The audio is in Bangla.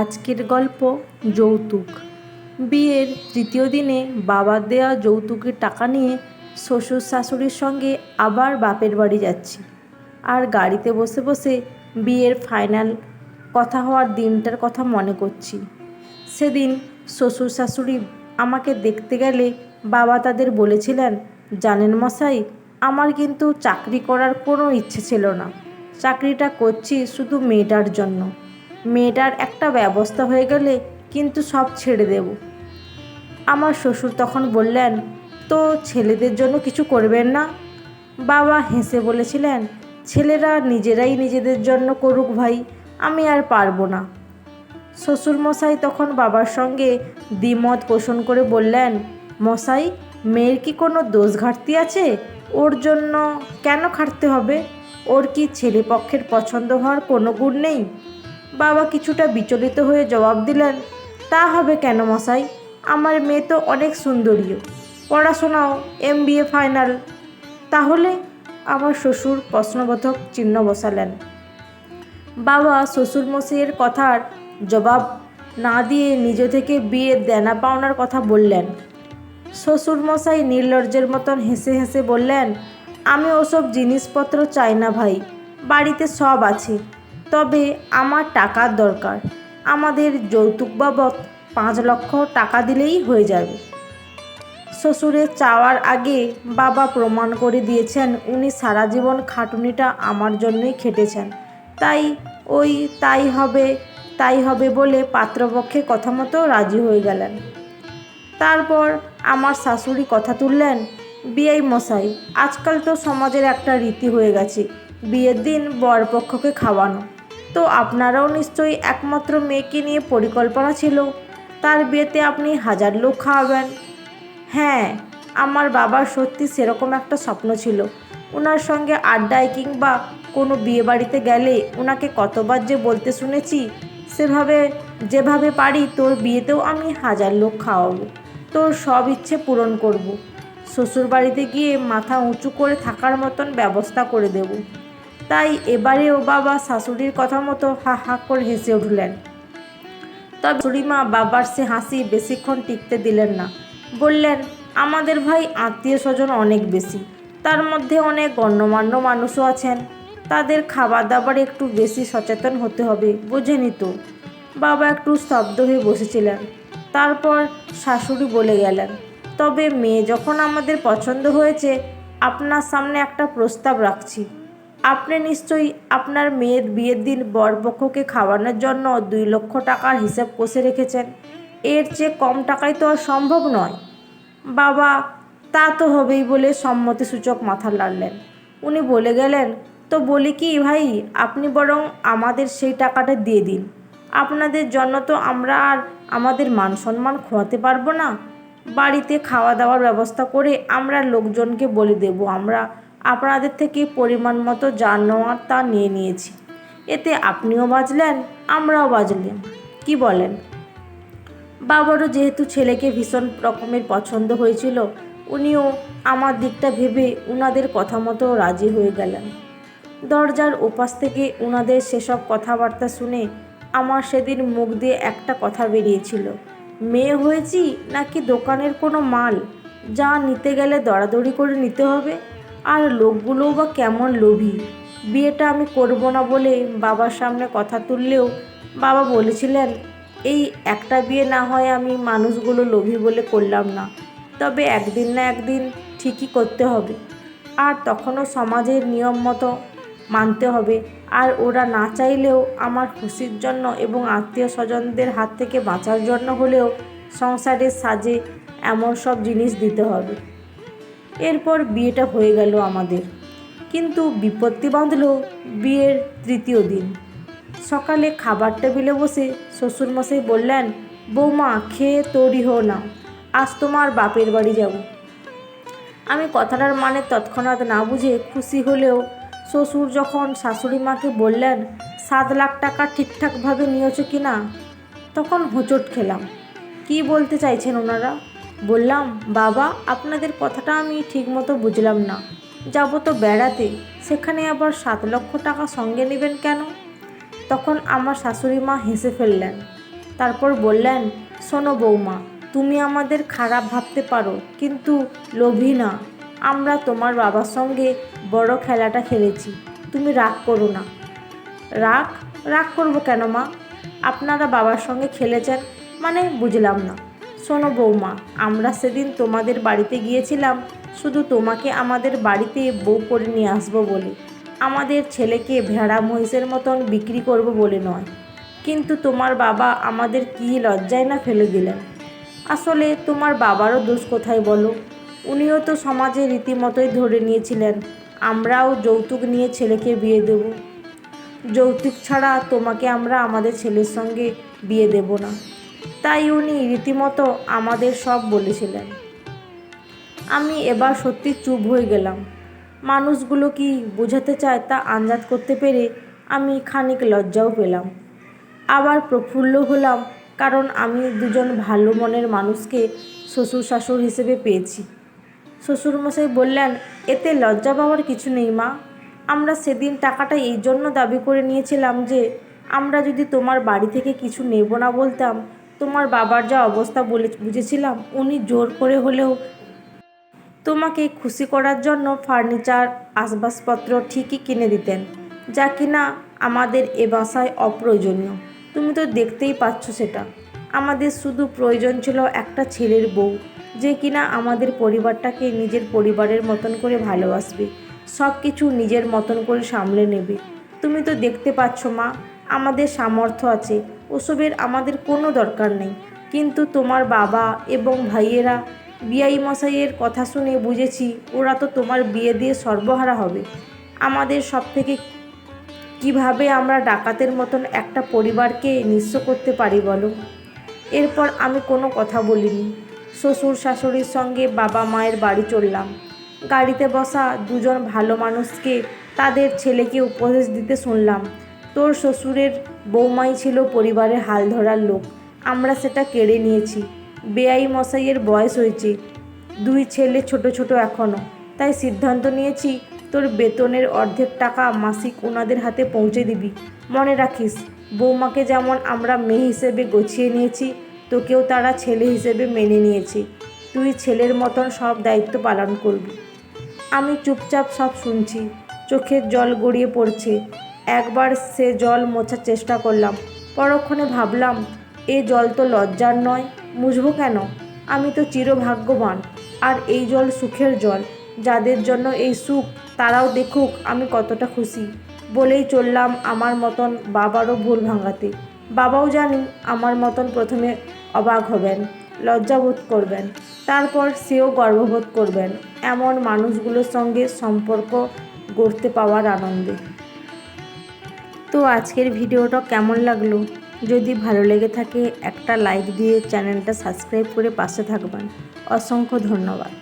আজকের গল্প যৌতুক। বিয়ের তৃতীয় দিনে বাবার দেওয়া যৌতুকের টাকা নিয়ে শ্বশুর শাশুড়ির সঙ্গে আবার বাপের বাড়ি যাচ্ছি। আর গাড়িতে বসে বসে বিয়ের ফাইনাল কথা হওয়ার দিনটার কথা মনে করছি। সেদিন শ্বশুর শাশুড়ি আমাকে দেখতে গেলে বাবা তাদের বলেছিলেন, জানেন মশাই, আমার কিন্তু চাকরি করার কোনো ইচ্ছে ছিল না। চাকরিটা করছি শুধু মেয়েটার জন্য। মেয়েটার একটা ব্যবস্থা হয়ে গেলে কিন্তু সব ছেড়ে দেব। আমার শ্বশুর তখন বললেন, তো ছেলেদের জন্য কিছু করবেন না? বাবা হেসে বলেছিলেন, ছেলেরা নিজেরাই নিজেদের জন্য করুক ভাই, আমি আর পারব না। শ্বশুরমশাই তখন বাবার সঙ্গে দ্বিমত পোষণ করে বললেন, মশাই, মেয়ের কি কোনো দোষ ঘাটতি আছে? ওর জন্য কেন খাটতে হবে? ওর কি ছেলেপক্ষের পছন্দ হওয়ার কোনো গুণ নেই? বাবা কিছুটা বিচলিত হয়ে জবাব দিলেন, তা হবে কেন মশাই? আমার মেয়ে তো অনেক সুন্দরীও। পড়াশোনাও এম ফাইনাল। তাহলে আমার শ্বশুর প্রশ্নবোধক চিহ্ন বসালেন। বাবা শ্বশুরমশাইয়ের কথার জবাব না দিয়ে নিজ থেকে বিয়ের দেনা পাওনার কথা বললেন। শ্বশুরমশাই নির্লজ্জের মতন হেসে হেসে বললেন, আমি ওসব জিনিসপত্র চাই না ভাই, বাড়িতে সব আছে। তবে আমার টাকার দরকার। আমাদের যৌতুক বাবদ পাঁচ লক্ষ টাকা দিলেই হয়ে যাবে। শ্বশুরে চাওয়ার আগে বাবা প্রমাণ করে দিয়েছেন, উনি সারা জীবন খাটুনিটা আমার জন্যই খেটেছেন। তাই ওই তাই হবে তাই হবে বলে পাত্রপক্ষে কথা মতো রাজি হয়ে গেলেন। তারপর আমার শাশুড়ি কথা তুললেন বিয়াই মশাই, আজকাল তো সমাজের একটা রীতি হয়ে গেছে, বিয়ের দিন বরপক্ষকে খাওয়ানো। তো আপনারাও নিশ্চয়ই একমাত্র মেয়েকে নিয়ে পরিকল্পনা ছিল। তার বিয়েতে আপনি হাজার লোক খাওয়াবেন। হ্যাঁ আমার বাবার সত্যি সেরকম একটা স্বপ্ন ছিল। ওনার সঙ্গে আড্ডায় কিংবা কোনো বিয়ে বাড়িতে গেলে ওনাকে কতবার যে বলতে শুনেছি, সেভাবে, যেভাবে পারি তোর বিয়েতেও আমি হাজার লোক খাওয়াবো। তোর সব ইচ্ছে পূরণ করব। শ্বশুর বাড়িতে গিয়ে মাথা উঁচু করে থাকার মতন ব্যবস্থা করে দেব। তাই এবারেও বাবা শাশুড়ির কথা মতো হা হা করে হেসে উঠলেন। তবে শাশুড়িমা বাবার সে হাসি বেশিক্ষণ টিকতে দিলেন না। বললেন, আমাদের ভাই আত্মীয় স্বজন অনেক বেশি। তার মধ্যে অনেক গণ্যমান্য মানুষও আছেন। তাদের খাবার দাবার একটু বেশি সচেতন হতে হবে, বোঝেনি তো? বাবা একটু স্তব্ধ হয়ে বসেছিলেন। তারপর শাশুড়ি বলে গেলেন, তবে মেয়ে যখন আমাদের পছন্দ হয়েছে, আপনার সামনে একটা প্রস্তাব রাখছি। আপনি নিশ্চয়ই আপনার মেয়ের বিয়ের দিন বরপক্ষকে খাওয়ানোর জন্য দুই লক্ষ টাকার হিসেব কষে রেখেছেন। এর চেয়ে কম টাকায় তো আর সম্ভব নয়। বাবা, তা তো হবেই বলে সম্মতিসূচক মাথা লাড়লেন উনি বলে গেলেন, তো বলি কি ভাই, আপনি বরং আমাদের সেই টাকাটা দিয়ে দিন। আপনাদের জন্য তো আমরা আর আমাদের মান সম্মান খোয়াতে পারব না। বাড়িতে খাওয়া দাওয়ার ব্যবস্থা করে আমরা লোকজনকে বলে দেব আমরা আপনাদের থেকে পরিমাণ মতো যা নেওয়ার তা নিয়ে নিয়েছি। এতে আপনিও বাঁচলেন, আমরাও বাঁচলাম। কি বলেন? বাবারও যেহেতু ছেলেকে ভীষণ রকমের পছন্দ হয়েছিল, উনিও আমার দিকটা ভেবে উনাদের কথা মতো রাজি হয়ে গেলেন। দরজার ওপাশ থেকে উনাদের সেসব কথাবার্তা শুনে আমার সেদিন মুখ দিয়ে একটা কথা বেরিয়েছিল। মেয়ে হয়েছি নাকি দোকানের কোনো মাল? যা নিতে গেলে দরাদরি করে নিতে হবে? আর লোকগুলোও বা কেমন লোভী? বিয়েটা আমি করব না বলে বাবার সামনে কথা তুললেও বাবা বলেছিলেন, এই একটা বিয়ে না হয় আমি মানুষগুলো লোভী বলে করলাম না। তবে একদিন না একদিন ঠিকই করতে হবে। আর তখনও সমাজের নিয়ম মতো মানতে হবে। আর ওরা না চাইলেও আমার খুশির জন্য এবং আত্মীয় স্বজনদের হাত থেকে বাঁচার জন্য হলেও সংসারের সাজে এমন সব জিনিস দিতে হবে। এরপর বিয়েটা হয়ে গেল আমাদের। কিন্তু বিপত্তি বাঁধল বিয়ের তৃতীয় দিন। সকালে খাবার টেবিলে বসে শ্বশুরমশাই বললেন, বৌমা, খেয়ে তৈরি হো না, আজ তোমার বাপের বাড়ি যাব। আমি কথাটার মানে তৎক্ষণাৎ না বুঝে খুশি হলেও শ্বশুর যখন শাশুড়ি মাকে বললেন, সাত লাখ টাকা ঠিকঠাকভাবে নিয়েছো কি না তখন হোঁচট খেলাম। কি বলতে চাইছেন ওনারা? বললাম, বাবা, আপনাদের কথাটা আমি ঠিকমতো বুঝলাম না। যাব তো বেড়াতে, সেখানে আবার সাত লক্ষ টাকা সঙ্গে নেবেন কেন? তখন আমার শাশুড়ি মা হেসে ফেললেন। তারপর বললেন, শোনো বৌমা, তুমি আমাদের খারাপ ভাবতে পারো, কিন্তু লোভী না। আমরা তোমার বাবার সঙ্গে বড় খেলাটা খেলেছি, তুমি রাগ করো না। রাগ? রাগ করব কেন মা? আপনারা বাবার সঙ্গে খেলেছেন মানে বুঝলাম না। শোনো বৌমা, আমরা সেদিন তোমাদের বাড়িতে গিয়েছিলাম, শুধু তোমাকে আমাদের বাড়িতে বউ করে নিয়ে আসব বলে। আমাদের ছেলেকে ভেড়া মহিষের মতন বিক্রি করব বলে নয়। কিন্তু তোমার বাবা আমাদের কী লজ্জায় না ফেলে দিলেন? আসলে তোমার বাবারও দোষ কোথায় বলো? উনিও তো সমাজে রীতিমতোই ধরে নিয়েছিলেন, আমরাও যৌতুক নিয়ে ছেলেকে বিয়ে দেবো। যৌতুক ছাড়া তোমাকে আমরা আমাদের ছেলের সঙ্গে বিয়ে দেব না। তাই উনি রীতিমতো আমাদের সব বলেছিলেন। আমি এবার সত্যি চুপ হয়ে গেলাম। মানুষগুলো কি বোঝাতে চায় তা আন্দাজ করতে পেরে আমি খানিক লজ্জাও পেলাম। আবার প্রফুল্ল হলাম কারণ আমি দুজন ভালো মনের মানুষকে শ্বশুর শাশুর হিসেবে পেয়েছি। শ্বশুরমশাই বললেন, এতে লজ্জা পাওয়ার কিছু নেই মা। আমরা সেদিন টাকাটা এই জন্য দাবি করে নিয়েছিলাম যে, আমরা যদি তোমার বাড়ি থেকে কিছু নেব না বলতাম তোমার বাবার যা অবস্থা বলে বুঝেছিলাম, উনি জোর করে হলেও তোমাকে খুশি করার জন্য ফার্নিচার আসবাবপত্র ঠিকই কিনে দিতেন, যা কিনা আমাদের এ বাসায় অপ্রয়োজনীয়। তুমি তো দেখতেই পাচ্ছ সেটা। আমাদের শুধু প্রয়োজন ছিল একটা ছেলের বউ, যে কিনা আমাদের পরিবারটাকে নিজের পরিবারের মতন করে ভালোবাসবে সব কিছু নিজের মতন করে সামলে নেবে। তুমি তো দেখতে পাচ্ছ মা, আমাদের সামর্থ্য আছে ওসবের আমাদের কোনো দরকার নেই। কিন্তু তোমার বাবা এবং ভাইয়েরা বিআই মশাইয়ের কথা শুনে বুঝেছি ওরা তো তোমার বিয়ে দিয়ে সর্বহারা হবে। আমাদের সব থেকে কীভাবে আমরা ডাকাতের মতন একটা পরিবারকে নিঃস্ব করতে পারি বলো? এরপর আমি কোনো কথা বলিনি। শ্বশুর শাশুড়ির সঙ্গে বাবা মায়ের বাড়ি চললাম। গাড়িতে বসা দুজন ভালো মানুষকে তাদের ছেলেকে উপদেশ দিতে শুনলাম। তোর শ্বশুরের বৌমাই ছিল পরিবারের হাল ধরার লোক। আমরা সেটা কেড়ে নিয়েছি। বেআই মশাইয়ের বয়স হয়েছে। দুই ছেলে ছোট ছোট এখনও তাই সিদ্ধান্ত নিয়েছি তোর বেতনের অর্ধেক টাকা মাসিক ওনাদের হাতে পৌঁছে দিবি। মনে রাখিস, বৌমাকে যেমন আমরা মেয়ে হিসেবে গছিয়ে নিয়েছি, তোকেও তারা ছেলে হিসেবে মেনে নিয়েছে। তুই ছেলের মতন সব দায়িত্ব পালন করবি। আমি চুপচাপ সব শুনছি। চোখের জল গড়িয়ে পড়ছে। একবার সে জল মোছার চেষ্টা করলাম। পরক্ষণে ভাবলাম, এ জল তো লজ্জার নয়, মুছবো কেন? আমি তো চিরভাগ্যবান। আর এই জল সুখের জল, যাদের জন্য এই সুখ, তারাও দেখুক আমি কতটা খুশি। বলেই চললাম আমার মতন বাবারও ভুল ভাঙাতে। বাবাও জানি আমার মতন প্রথমে অবাক হবেন, লজ্জাবোধ করবেন। তারপর সেও গর্ববোধ করবেন, এমন মানুষগুলোর সঙ্গে সম্পর্ক গড়তে পাওয়ার আনন্দে। তো আজকের ভিডিওটা কেমন লাগল? যদি ভালো লেগে থাকে একটা লাইক দিয়ে চ্যানেলটা সাবস্ক্রাইব করে পাশে থাকবেন। অসংখ্য ধন্যবাদ।